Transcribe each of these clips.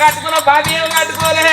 కట్టుకున్న ఏం కట్టుకోలే?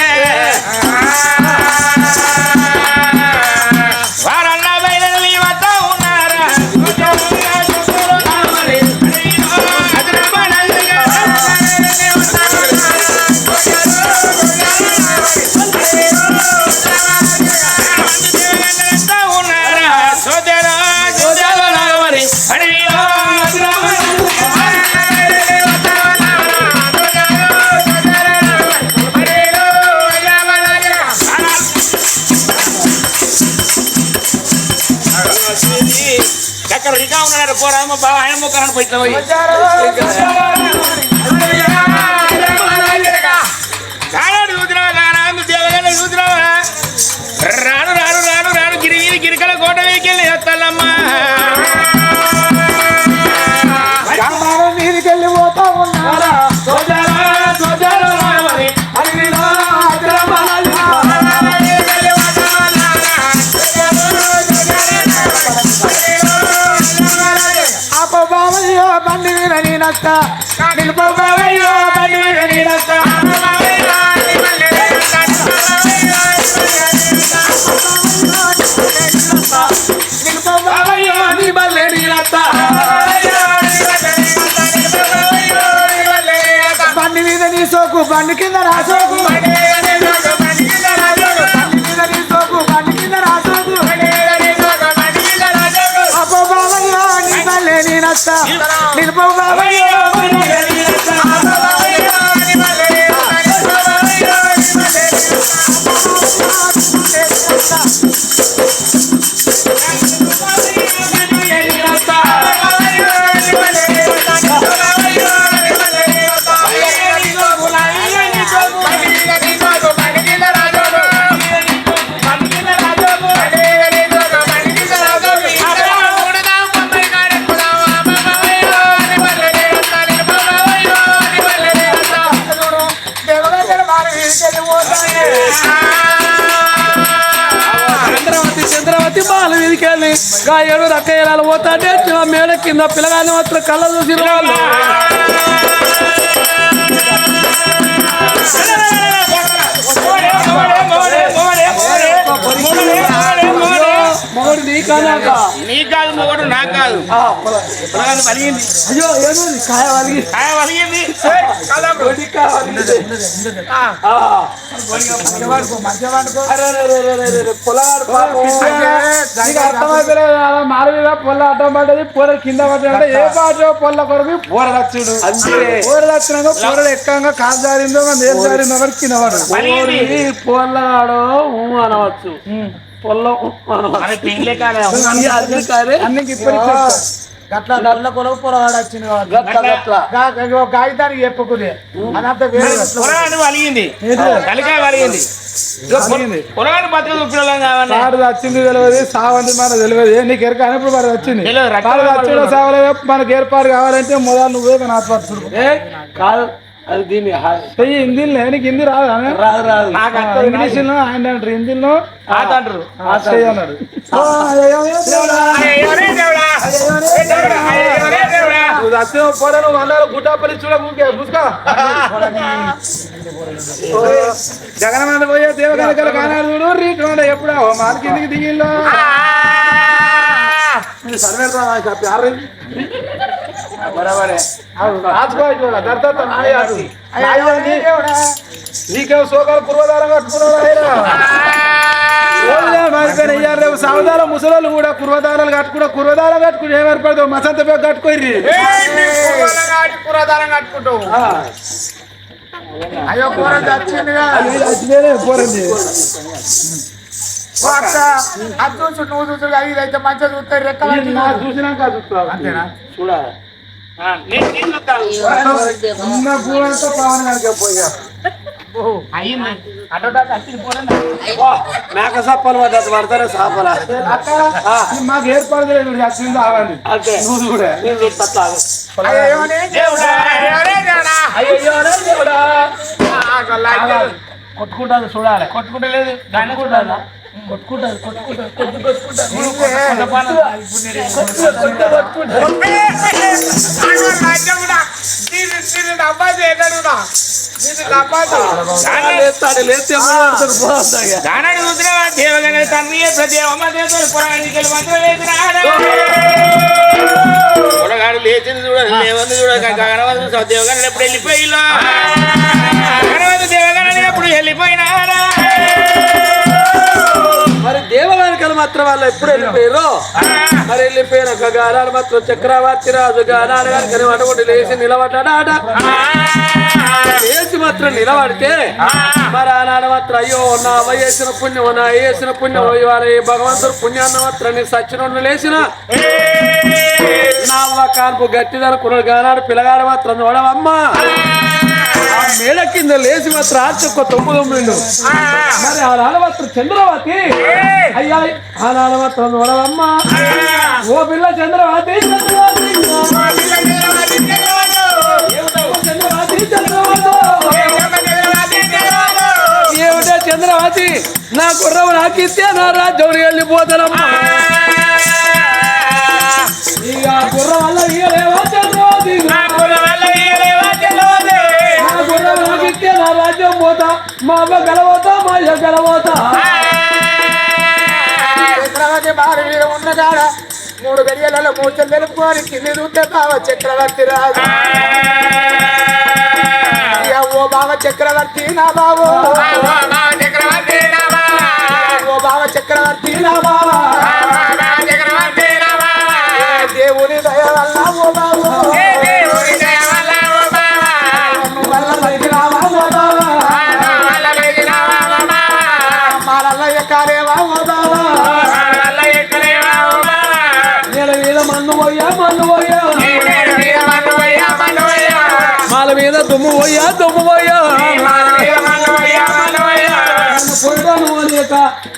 బావ ఆయన ముఖాన్ని పోయి మీద నేనత్త బండి మీద నీ బల్లె నేనత్త బండి మీద నీ సోకు బండి కింద రాసోకు బండి మీద నీ బండి కింద నా సోకు. అప్పో నీ బల్లె వీధికెళ్ళి గాయడు రక్కయ్యలు పోతాంటే మేడ కింద పిల్లగాని మాత్రం కళ్ళ చూసి వాళ్ళు మొగడు నీ కానాక నీ కాదు మొగడు నాకు కాదు. వలిగింది అయ్యో ఏమో కాయ వలిగి కాయ వలిగింది. కాయ వలిగింది. ఆ. అరే, అరే, అరే, అరే, అరే, అరే, పొలగాడు పాపం. నీకు అర్థమైతలేదు కదా, మారు మీద పొల్ల అడ్డం పడ్డది పొర కింద పడ్డా ఏ పాట పొల్ల కొరకు పొర రచ్చుడు పొర రచ్చినాక పొరలు ఎక్కంగా కాలు జారిందో నేలు జారిందో కింద పడదు పొల్లగాడు ఊ అనవచ్చు. పొల్ల గట్ల నల్ల పొరవాడు కాగితానికి చెప్పుకునే. కలికాయ బతుకు కావాలి వాడు వచ్చింది తెలియదు సావంతి మన తెలియదు. నీకు ఎరక అన్నప్పుడు మరి వచ్చింది. వచ్చిన సావలేదు? మనకి ఏర్పాటు కావాలంటే మొదలు నువ్వే మన కాదు. అది దీన్ని చెయ్యి హిందీలో నీకు హిందీ రాదు? రాదు రాదు. నాకు అర్థం ఇంగ్లీష్లో ఆయన అంటారు హిందీలో ఆట అంటారు. అన్నాడు. దేవుడా. నువ్వు వచ్చిన పోరా. సోకాలు పూర్వదారం కట్టుకున్నావు సావదాల ముసలోళ్ళు కూడా కుర్వదారాలు కట్టుకున్నా కుర్వదారం కట్టుకుని ఏం ఏర్పడతావు మసంత పేరు కట్టుకోర్రి పురాదారం కట్టుకుంటావు అయ్యో అది చూసు నువ్వు చూసు ఇది అయితే మంచిగా చూస్తారు రెక్కలు చూసినాక చూస్తావు అంతేనా చూడాలి మేక సప్పలు పడ్డది పడతారే సాపలా. అక్క మాకు ఏర్పాటు లేదు వచ్చింది ఆవండి అంతే. నువ్వు కూడా కొట్టుకుంటాను చూడాలి. కొట్టుకుంటలేదు దాన్ని కూడా కొట్టుకుంటాను కొట్టుకుంటాను కొట్టు దానాడు చూసినావా దేవగణ తండ్రి దేవమ్మ దేవతలు పురాణికలు మంత్రం పొలగాడు లేచింది చూడాలి లేవంది చూడాలి గగనవంతు చూసావు ఎప్పుడు వెళ్ళిపోయిలో గగనవంతు ఎప్పుడు వెళ్ళిపోయినారా మరి దేవగానికలు మాత్రం వాళ్ళు ఎప్పుడు వెళ్ళిపోయారు? మరి వెళ్ళిపోయిన గారాలు మాత్రం చక్రవర్తి రాజు గానాడు కానీ అటువంటి లేచి నిలబడ్డాడ లేచి మాత్రం నిలబడితే మరి ఆనాడు మాత్రం అయ్యో నా వేసిన పుణ్యం నా వేసిన పుణ్యం ఇవాళ ఈ భగవంతుడు పుణ్యాన్ని మాత్రం నేను సచ్చినోడు లేచిన. నా అవ్వ కాన్పు గట్టిదనుకున్నాడు గానాడు పిల్లగాడు మాత్రం చూడవమ్మా. ఆ మేడ కింద లేచి మాత్రం ఆచొక్క తొమ్మిది తొమ్మిది మరి ఆ నాడమాత్రం చంద్రవతి. అయ్యా ఆ నాడమాత్రం చూడవమ్మా ఓ పిల్ల చంద్రవతి చంద్రవతి. ఏమిటే నా గుర్రం నాకిస్తే నా రాజ్యం వెళ్ళిపోతానమ్మా. ఇక గుర్రం వల్ల చంద్రవతి? రాజ్యం పోతా మా అవ్వ గెలవతా మా అయ్య గెలవతా చక్రవర్తి మీద మూడు గడియలలో మూర్చలు తెలుపుకొని కింది చూస్తే బావ చక్రవర్తి రాజు. ఓ బావ చక్రవర్తి నా బాబు ఓ బావ చక్రవర్తి నా బావ. మీద మన్ను పోయా మన్ను పోయా మాల మీద దుమ్ము పోయా దుమ్ము పోయా పొడిదాను అనేక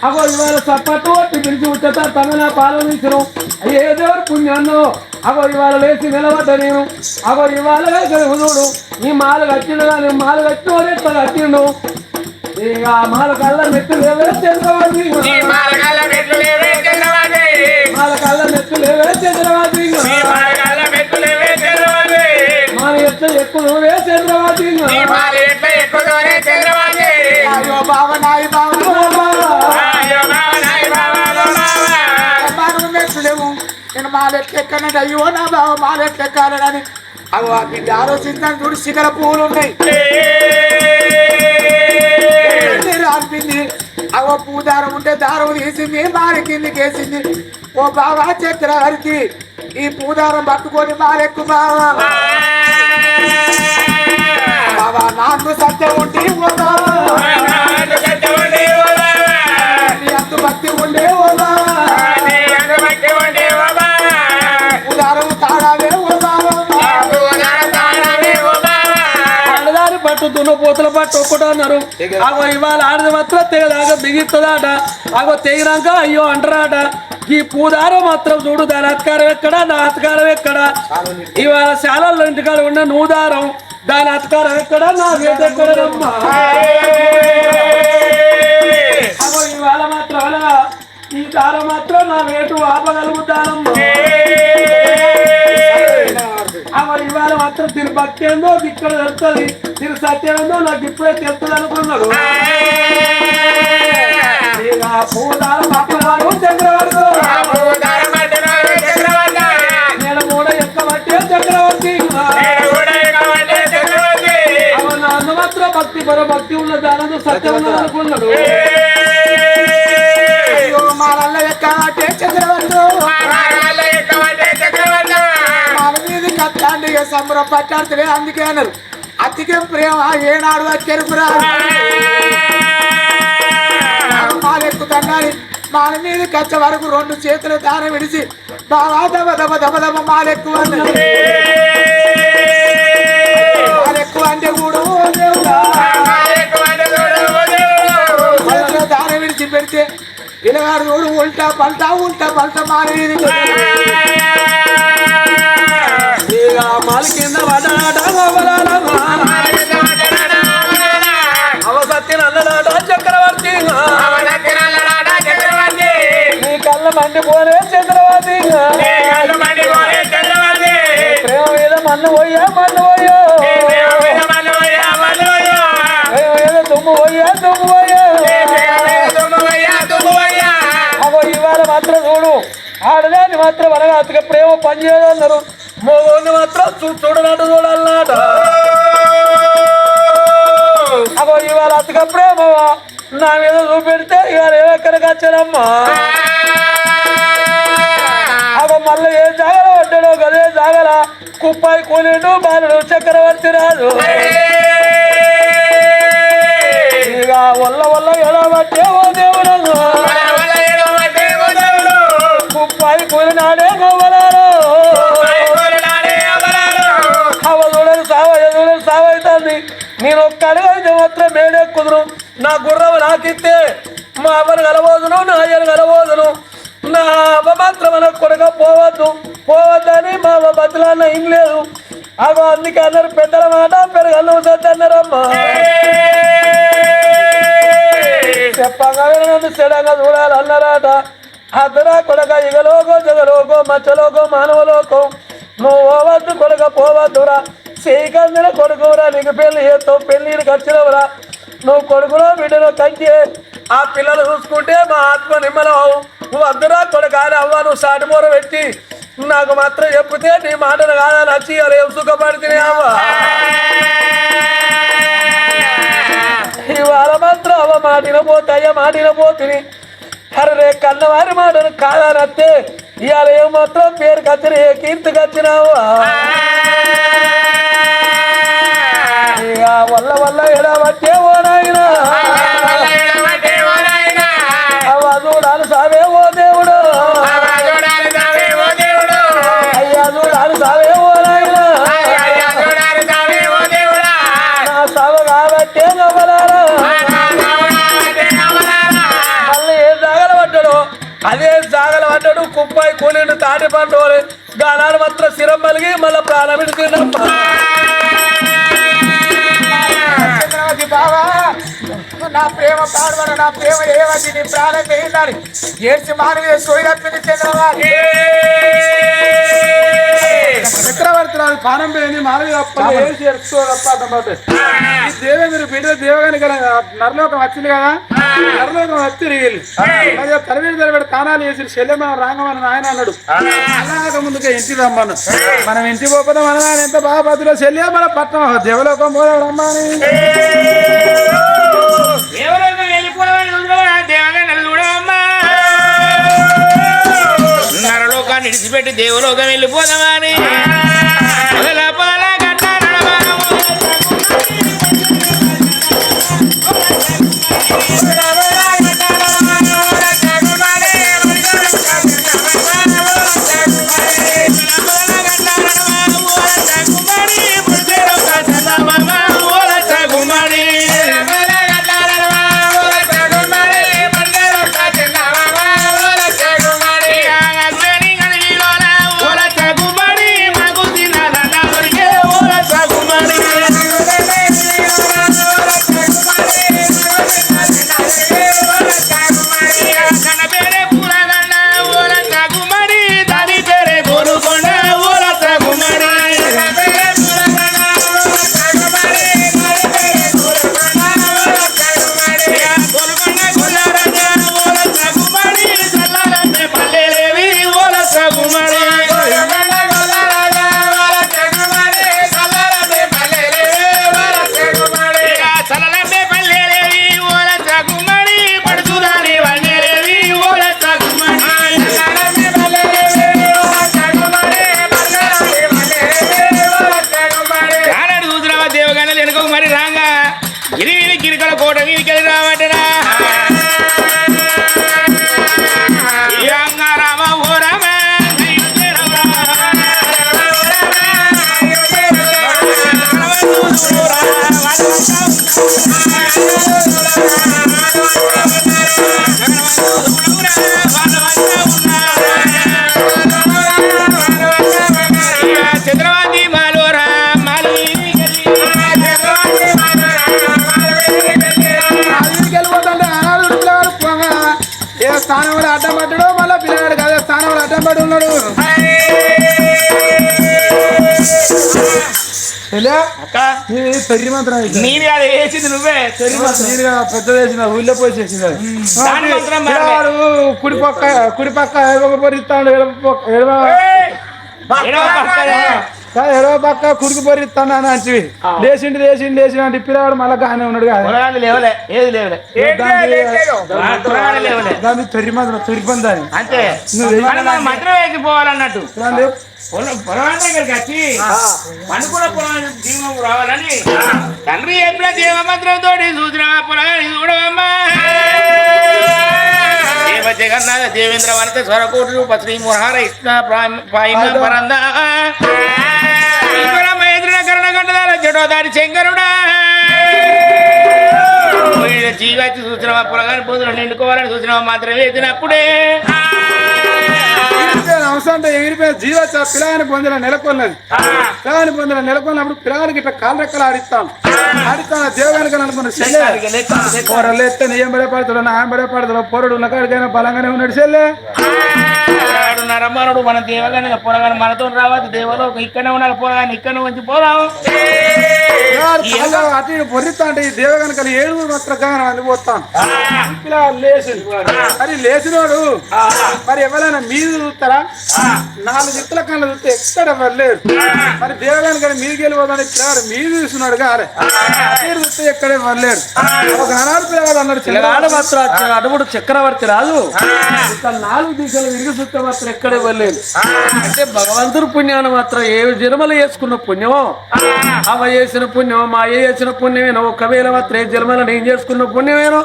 అగో ఇవాళ చప్పట్టు కొట్టి పిలిచి ఉచ్చత తమిళ పాలనించను ఏ దేవుడు పుణ్యాన్నో అగో ఇవాళ లేచి నిలబడ్డ నేను. అగో ఇవాళ చూడు ఈ మాల కట్టిండు కానీ మాల కట్టినోడు ఎట్లా కట్టిండు. ఇక మాల కళ్ళ మెట్టు లేవే చంద్రబాబు మాల కళ్ళ మెట్టు లేవే చంద్రబాబు ఎక్కువ చంద్రబాబు అయ్యో బావ నాయి మెట్లేము నేను మాలెట్లు ఎక్కనంటే అయ్యో నా బావ మాలెట్లు ఎక్కాలని. అవి బిడ్డ ఆలోచించాను చూడు శిఖర పువ్వులు ఉన్నాయి రాల్పింది అవో పువ్వు దారం ఉంటే దారం తీసింది మాల కిందికి వేసింది ఓ బావా చక్రవర్తి ఈ పూదారం పట్టుకొని మాలెక్కు బావా బావా నాకు సత్యం నీ అంత భక్తి ఉండే ఉదారం తాడాలే ఆడదారి పట్టు దున్నపోతుల పట్టు ఒక్కటి అన్నారు. అగో ఇవాళ ఆడది మాత్రం తెగదాకా బిగిస్తుందట అగో తెగినాక అయ్యో అంటారట. ఈ పూదారం మాత్రం చూడు దాని అతకారం ఎక్కడ నా అతకారం ఎక్కడ? ఇవాళ శాలల్లో ఇంటికాడ ఉన్న నూదారం దాని అతకారం ఎక్కడ? నా వేట ఎక్కడమ్మా ఇవాళ మాత్రం ఈ దార మాత్రం నా వేటు ఆపగలుగుతానమ్మా అవ ఇవాళ మాత్రం తిరు భక్తి ఏందో ఇక్కడ తెలుస్తుంది తిరు సత్యం ఏందో నాకు ఇప్పుడే తెలుస్తుంది అనుకున్నాడు. భక్తి పర భక్తి ఉన్న దానంతో సత్యం అనుకున్నాడు అయ్యో మాలల్ల ఎక్కాటే చంద్రవర్తి మన మీద కత్తాండి సంబరం పట్టాడుతులే అందుకే అన్నారు. అతికే ప్రేమ ఏనాడు వచ్చారు మాలెక్కుతున్నాయి మాల మీద కచ్చ వరకు రెండు చేతులు దాన విడిచి బాగా దబ దబ దబ దబ మాలెక్కు అన్నది మాలెక్కు అంటే కూడా ఓ దాన విడిచి పెడితే పిల్లగాడు చూడు ఉల్టా పల్టా ఉల్టా పల్టా మాల కింద పడ్డాట పోయా మన్ను పోయా. దుమ్ము పోయా దుమ్ము పోయా. అగో ఇవాళ మాత్రం చూడు. ఆడదాన్ని మాత్రం అనగా అతక ప్రేమ పనిచేయదు అన్నారు. మగోళ్ళు మాత్రం చూడనట్టు చూడాలన్నట అగో ఇవాళ అతక ప్రేమ నా మీద చూపెడితే ఇవాళ ఏవెక్కడికి వచ్చారమ్మా అగో మళ్ళీ ఏం జాగల పడ్డాడో గదే జాగల. కుప్పాయి కూలిండు బాలుడు చక్రవర్తి రాదు ఇక వల్ల వల్ల ఎలా పట్టే ఓ దేవుడు. కుప్పాయి కూలినాడే గోవలాడు అవలుడని సావ ఎదుడని సావ అవుతుంది నేను ఒక్క అడుగైతే మాత్రం మేడే కుదురు నా గుర్రం నాకిస్తే మా అవ్వను కలబోదును నా అయ్యను కలబోదును. మాత్రం మన కొడుక పోవద్దు. పోవద్దని మా అవ్వ బతులన్న ఏం లేదు. అగో అందుకే అన్నారు పెద్దల మాట పెరగల్లు అన్నారమ్మా. చెప్పగా నన్ను చెడంగా చూడాలి అన్నారట. అద్దరా కొడక ఇగలోకో జగలోకో మచ్చలోకో మానవలోకం. నువ్వు పోవద్దు కొడక పోవద్దురా. చేయకందిన కొడుకురా నీకు పెళ్ళి చేస్తావు పెళ్ళికి వచ్చినవురా. నువ్వు కొడుకులో బిడ్డలో కంచి ఆ పిల్లలు చూసుకుంటే మా ఆత్మ నిమ్మలవు నువ్వు అద్దరా కొడక అవ్వ నువ్వు సాటిమూర పెట్టి నాకు మాత్రం చెప్తే నీ మాటలు కాదని వచ్చి అలా సుఖపడితే అవ్వ? ఇవాళ మాత్రం అవ్వ మాటిన పోతాయ మాటిన పోతుని. అరే కన్నవారి మాటను వస్తే ఇవాళ ఏమాత్రం మాత్రం పేరు కత్తిన ఏ కీర్తి కత్తినావా ఇక వల్ల వల్ల ఎలా ఓ నాయన. చూడాలి సావే ఓ దేవుడు. అయ్యా చూడాలి సావే ఓ నాయన. నా సావ కాబట్టే నవ్వలారా. మళ్ళీ పడ్డాడు? అదే జాగల పడ్డాడు? కుప్పాయి కూలిండు తాటి పండు గానాడు మాత్రం సిరం మలిగి మళ్ళీ ప్రాణం ప్రేమ పాడబడ నా ప్రేమ ఏవతి నీ ప్రాణం ఏడ్చి మానవీయ సోయి తప్పింది చంద్రబాబు చక్రవర్తి రాజు పానం పోయింది మానవి తప్ప ఏసి ఎడుచుకోదప్ప అన్నమాట ఈ దేవేంద్రుడు బిడ్డ దేవగాని కదా నరలోకం వచ్చింది కదా. నరలోకం వచ్చి వీళ్ళు అదే తలవేడి తలవేడి తానాలు వేసి శల్యమన రాంగమని ఆయన అన్నాడు. అలాగ ముందుగా ఇంటి రమ్మను. మనం ఇంటి మన నాన్న ఎంత బాగా బతులో శల్య మన పట్నం. దేవలోకం పోదాం రమ్మని. ఎవరైనా వెళ్ళిపోవడం చూడవా దేవగా చూడవమ్మా నరలోకాన్ని విడిచిపెట్టి దేవలోకం వెళ్ళిపోదామని మొదల పెరిగి మంత్రం నేను వేసింది నువ్వే. వేసిన ఊళ్ళో పోయి చేసింది కుడి పక్క కుడి పక్క ఎడమ పొరిస్తాడు ఎడమ పక్క ఎడమ ఎడమ పక్క కుడికి పొరిస్తాను అని అంటే లేచిండి లేచిండి లేచిన అంటే పిల్లవాడు మళ్ళీ గానే ఉన్నాడు కాదు? పొలగాడు లేవలే ఏది లేవలే. దాన్ని మంత్రం తొరిపంది దాన్ని అంతే. మంత్రం వేసి పోవాలన్నట్టు. పొలం పొలం దగ్గరికి వచ్చి పండుకున్న పొలం జీవం రావాలని తండ్రి చెప్పిన జీవ మంత్రంతో చూసిన పొలగాని చూడవమ్మా. దేవ జగన్నాథ దేవేంద్ర వనత స్వరకోటి రూప శ్రీ మురహార ఇష్ణ పరంద. మహేంద్ర జడోదారి శంకరుడా. జీవాచి చూసినవా పొలగాని పోతులు నిండుకోవాలని చూసినవా మాత్రం వేసినప్పుడే అవసరం అంటే ఎగిరిపోయిన జీవ పిల్లగాని పొందిన నెలకొన్నది. పిల్లగాని పొందిన నెలకొన్నప్పుడు పిల్లగానికి ఇట్లా కాలు రెక్కలు ఆడిస్తాం. ఆడిస్తాను దేవగానికి అనుకున్న పోరలు ఎత్తే నెయ్యం పడే పడతాడు నా పడే పడతాడు పోరడు ఉన్న కాడికైనా బలంగానే ఉన్నాడు చెల్లె. వాడు నరమనుడు మన దేవగాని పొరగాని మనతో రావద్దు. దేవలో ఇక్కడనే ఉన్నారు పొరగాని ఇక్కడ నుంచి కాళ్ళు అటు అంటే ఈ దేవగానికి అది ఏడుగురు మాత్రం అందిపోతాను పిల్లగాడు లేచిండు మరి లేచినోడు? మరి ఎవరైనా మీరు చూస్తారా? నాలుగు ఇత్తల కన్నా చూస్తే ఎక్కడ ఎవరు లేరు. మరి దేవగాని కానీ మీదికి వెళ్ళిపోతాడు పిల్లగాడు మీరు చూస్తున్నాడు కాలే మీరు చూస్తే ఎక్కడ ఎవరు లేరు. ఒక ననాడు పిల్లగాడు అన్నాడు పిల్లగాడు మాత్రం చక్రవర్తి ఇక నాలుగు దిశలు విరిగి మాత్రం ఎక్కడే వెళ్ళలేదు అంటే భగవంతుడు పుణ్యాన్ని మాత్రం ఏ జన్మలు చేసుకున్న పుణ్యమో అవ చేసిన పుణ్యమో మా అయ్య చేసిన పుణ్యమేనో ఒకవేళ మాత్రం ఏ జన్మలో నేను చేసుకున్న పుణ్యమేనో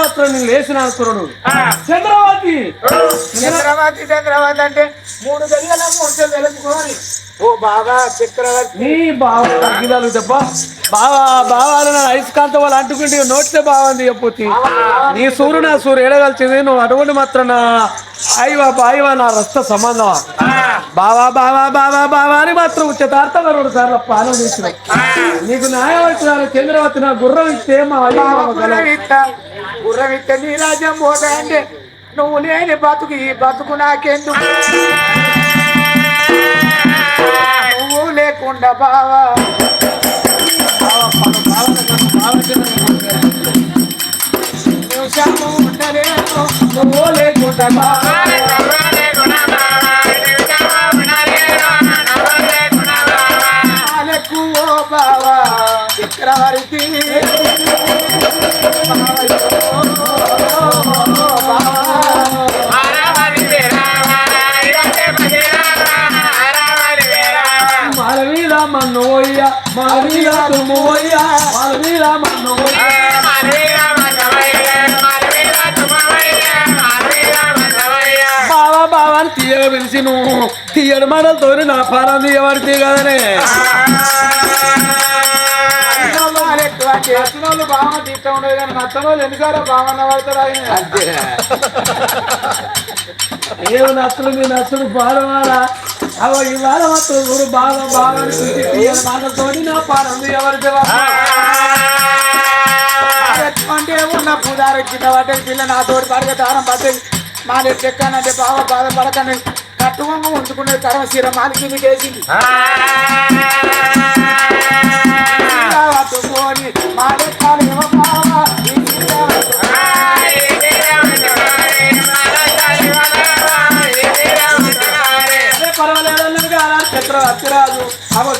మాత్రం నేను లేచిన అనుకున్నాడు చంద్రవతి! చంద్రవతి చంద్రవతి అంటే మూడు గడియల మూడు వెలుపుకోని ఓ బాబా చక్రవర్తి. నీ బావ తగ్గిదాలు తప్ప బావా బావా నన్ను అయస్కాంత వాళ్ళు అంటుకుంటే నోటితే బాగుంది చెప్పొచ్చి నీ సూర్యుడు నా సూర్యుడు ఎడగలిచింది నువ్వు అటువంటి మాత్రం నా అయ్యవా బాయివా నా రక్త సంబంధమా? బావా బావా బావా బావా అని మాత్రం ఉచితార్థంగా రెండు సార్లు పాలన చేసిన. నీకు న్యాయం అవుతున్నారు చంద్రవతి నా గుర్రం ఇస్తే మా బాబా. గుర్రవిత్త గుర్రవిత్త నీ రాజ్యం పోతా అంటే నువ్వు లేని బతుకు ఈ బతుకు నాకెందుకు? నువ్వు లేకుండా బావా. నువ్వు లేకుండా బావా. నాలకు ఓ బావా. చక్రవర్తి మన్నోయ్య మాలవీర తుమ్మోయ్య మాలవీర మన్నోయ్య బావా బావా అని తీయగా పిలిచి నువ్వు తీయడు మాటలతో నా పారం తీయబడితే కదనే నచ్చిన వాళ్ళు బాగా తీర్థం ఉండదు కానీ నచ్చని వాళ్ళు ఎన్నిసార్లు బాగా పడతారు ఆయన? ఏదో నచ్చుడు మీ నచ్చుడు బాలవాడా అవ ఇవాళ మాత్రం చూడు బాగా బాగా మాటలతో నా పారం తీయబడితే అంటే ఉన్న పూజారి కింద పడ్డది పిల్ల నా తోటి పడగ దారం పడ్డది. మాలే చెక్కానంటే బావ బాధపడకండి కట్టుకోంగా ఉంచుకునే కర్మ సీర మాలికి మీకు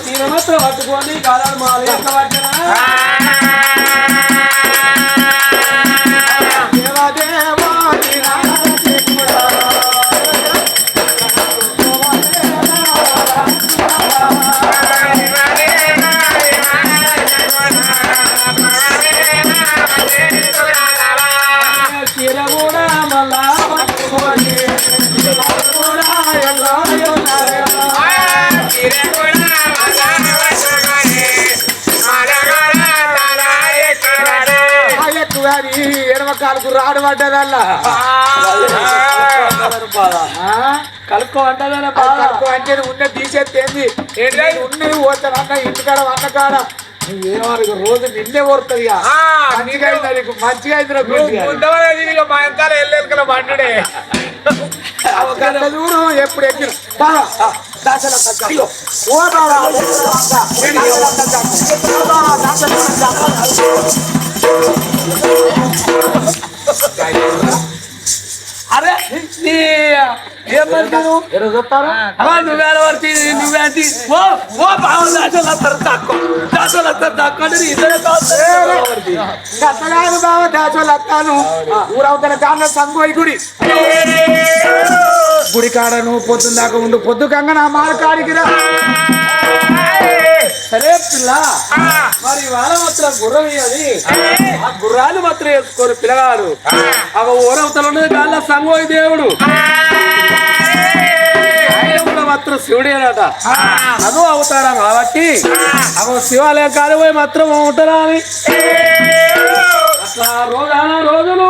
తీర మాత్రం పట్టుకొని కాదాలు మాలు ఎట్లా పట్టినా కాలుకు రాడు పడ్డదల్లా కలుక్కో అంటదనే కలుపు అంటే ఉన్న తీసేత్తేంది ఉన్నది పోతానన్న ఇంటికాడ అన్న కాడ. ఏమనుకో రోజు నిన్నే ఓడుతుంది మంచిగా అయిందా. మా బండుడే. ఎప్పుడు ఎక్కిన. ఓ చక్రం. అరే నీ ఏమంటారు నువ్వేంటి ఓ ఓ వస్తారు తక్కువ వస్తారు తక్కువ అంటే ఇద్దరే గతగాను బావ ఊరవుతున్న సంగోయి గుడి. గుడి కాడ నువ్వు పొద్దున్న దాకా ఉండు. పొద్దు కంగ నా మాల కాడికి రా. సరే పిల్ల. మరి వాళ్ళ మాత్రం గుర్రం ఆ గుర్రాలు మాత్రం వేసుకోరు పిల్లగాడు. ఒక ఊరవతలు ఉన్నది కాళ్ళ సంగోయి దేవుడు. మాత్రం శివుడేనట. అదో అవుతారా కాబట్టి అగో శివాలయం కాదు పోయి మాత్రం ఉంటారా అని అట్లా రోజాన రోజులు.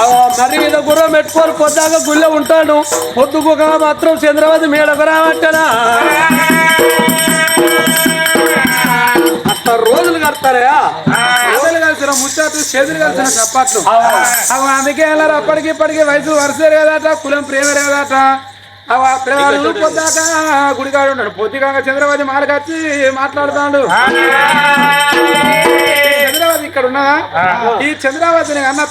మర్రి మీద గుర్రం పెట్టుకొని పొద్దాక గుళ్ళో ఉంటాడు. పొద్దుకోక మాత్రం చంద్రవతి మేడకు రావట్టనా అట్లా రోజులు కడతారా చేతులు కలిసిన ముచ్చట్లు చేతులు కలిసిన చప్పట్లు. అవి అందుకే వెళ్ళారు అప్పటికి ఇప్పటికి వయసు వరుస లేదట కులం ప్రేమ లేదట. పొద్దాక గుడికాడు ఉన్నాడు. పొద్దుగా చంద్రబాబు మాలకొచ్చి మాట్లాడుతాడు. చంద్రబాబు ఇక్కడ ఉన్నదా ఈ చంద్రబాబు అన్న